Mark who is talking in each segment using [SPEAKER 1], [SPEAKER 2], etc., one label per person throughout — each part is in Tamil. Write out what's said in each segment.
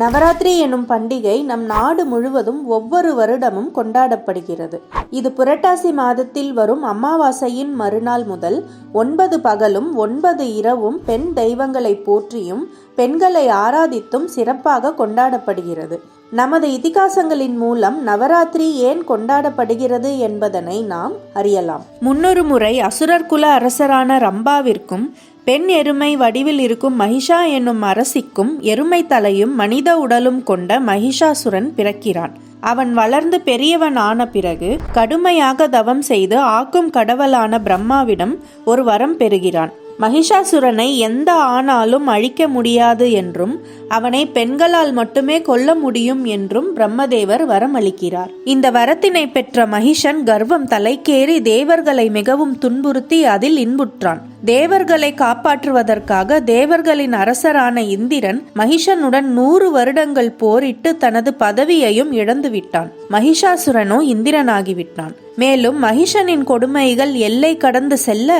[SPEAKER 1] நவராத்திரி எனும் பண்டிகை நம் நாடு முழுவதும் ஒவ்வொரு வருடமும் கொண்டாடப்படுகிறது. இது புரட்டாசி மாதத்தில் வரும் அமாவாசையின் மறுநாள் முதல் ஒன்பது பகலும் ஒன்பது இரவும் பெண் தெய்வங்களை போற்றியும் பெண்களை ஆராதித்தும் சிறப்பாக கொண்டாடப்படுகிறது. நமது இதிகாசங்களின் மூலம் நவராத்திரி ஏன் கொண்டாடப்படுகிறது என்பதனை நாம் அறியலாம். முன்னொரு முறை அசுரர் குல அரசரான ரம்பாவிற்கும் பெண் எருமை வடிவில் இருக்கும் மகிஷா என்னும் அரசிக்கும் எருமை தலையும் மனித உடலும் கொண்ட மகிஷாசுரன் பிறக்கிறான். அவன் வளர்ந்து பெரியவன் ஆன பிறகு கடுமையாக தவம் செய்து ஆக்கும் கடவுளான பிரம்மாவிடம் ஒரு வரம் பெறுகிறான். மகிஷாசுரனை எந்த ஆணாலும் அழிக்க முடியாது என்றும் அவனை பெண்களால் மட்டுமே கொல்ல முடியும் என்றும் பிரம்மதேவர் வரம் அளிக்கிறார் இந்த வரத்தினை பெற்ற மகிஷன் கர்வம் தலைக்கேறி தேவர்களை மிகவும் துன்புறுத்தி அதில் இன்புற்றான். தேவர்களை காப்பாற்றுவதற்காக தேவர்களின் அரசரான இந்திரன் மகிஷனுடன் நூறு வருடங்கள் போரிட்டு தனது பதவியையும் இழந்துவிட்டான். மகிஷாசுரனோ இந்திரனாகிவிட்டான். மேலும் மகிஷனின் கொடுமைகள் எல்லை கடந்து செல்ல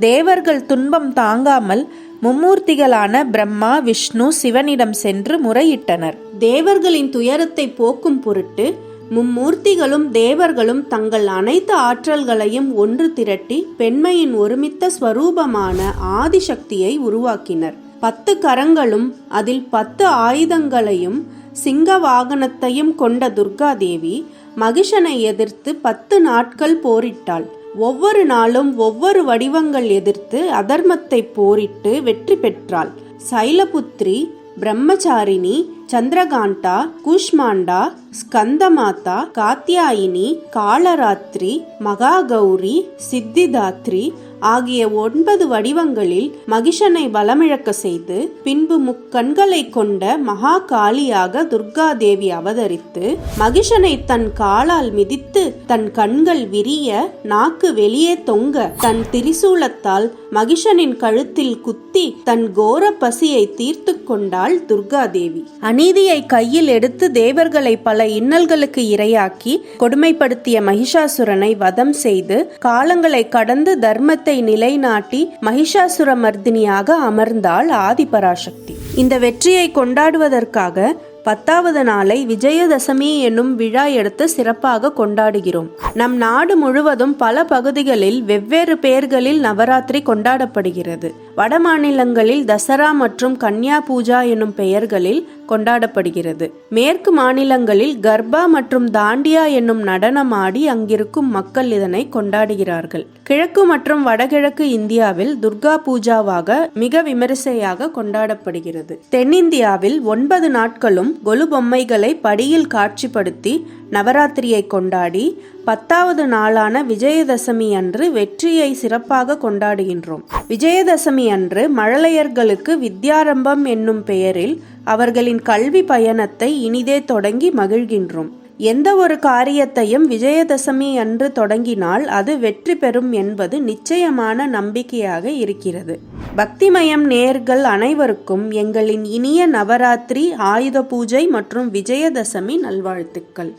[SPEAKER 1] தேவர்கள் துன்பம் தாங்காமல் மும்மூர்த்திகளான பிரம்மா விஷ்ணு சிவனிடம் சென்று முறையிட்டனர். தேவர்களின் துயரத்தை போக்கும் பொருட்டு மும்மூர்த்திகளும் தேவர்களும் தங்கள் அனைத்து ஆற்றல்களையும் ஒன்று திரட்டி பெண்மையின் ஒருமித்த ஸ்வரூபமான ஆதிசக்தியை உருவாக்கினர். பத்து கரங்களும் அதில் பத்து ஆயுதங்களையும் சிங்க வாகனத்தையும் கொண்ட துர்கா தேவி மகிஷனை எதிர்த்து பத்து நாட்கள் போரிட்டாள். ஒவ்வொரு நாளும் ஒவ்வொரு வடிவங்கள் எதிர்த்து அதர்மத்தை போரிட்டு வெற்றி பெற்றாள். சைலபுத்ரி பிரம்மச்சாரிணி சந்திரகாண்டா கூஷ்மாண்டா ஸ்கந்தமாதா காத்தியாயினி காலராத்திரி மகாகௌரி சித்திதாத்ரி ஆகிய ஒன்பது வடிவங்களில் மகிஷனை பலமிழக்க செய்து பின்பு முக்கண்களை கொண்ட மகா காளியாக துர்காதேவி அவதரித்து மகிஷனை தன் காலால் மிதித்து தன் கண்கள் விரிய நாக்கு வெளியே தொங்க தன் திரிசூலத்தால் மகிஷனின் கழுத்தில் குத்தி தன் கோர பசியை தீர்த்து கொண்டாள் துர்காதேவி. அநீதியை கையில் எடுத்து தேவர்களை பல இன்னல்களுக்கு இரையாக்கி கொடுமைப்படுத்திய மகிஷாசுரனை வதம் செய்து காலங்களை கடந்து தர்மத்தை நிலைநாட்டி மகிஷாசுர மர்தினியாக அமர்ந்தாள் ஆதிபராசக்தி. இந்த வெற்றியை கொண்டாடுவதற்காக பத்தாவது நாளை விஜயதசமி என்னும் விழா எடுத்து சிறப்பாக கொண்டாடுகிறோம். நம் நாடு முழுவதும் பல பகுதிகளில் வெவ்வேறு பெயர்களில் நவராத்திரி கொண்டாடப்படுகிறது. வட மாநிலங்களில் தசரா மற்றும் கன்யா பூஜா எனும் பெயர்களில் கொண்டாடப்படுகிறது. மேற்கு மாநிலங்களில் கர்பா மற்றும் தாண்டியா என்னும் நடனம் ஆடி அங்கிருக்கும் மக்கள் இதனை கொண்டாடுகிறார்கள். கிழக்கு மற்றும் வடகிழக்கு இந்தியாவில் துர்கா பூஜாவாக மிக விமரிசையாக கொண்டாடப்படுகிறது. தென்னிந்தியாவில் ஒன்பது நாட்களும் கொலு பொம்மைகளை படியில் காட்சிப்படுத்தி நவராத்திரியை கொண்டாடி பத்தாவது நாளான விஜயதசமி அன்று வெற்றியை சிறப்பாக கொண்டாடுகின்றோம். விஜயதசமி அன்று மழலையர்களுக்கு வித்யாரம்பம் என்னும் பெயரில் அவர்களின் கல்வி பயணத்தை இனிதே தொடங்கி மகிழ்கின்றோம். எந்த ஒரு காரியத்தையும் விஜயதசமி அன்று தொடங்கினால் அது வெற்றி பெறும் என்பது நிச்சயமான நம்பிக்கையாக இருக்கிறது. பக்திமயம் நேர்கள் அனைவருக்கும் எங்களின் இனிய நவராத்திரி ஆயுத பூஜை மற்றும் விஜயதசமி நல்வாழ்த்துக்கள்.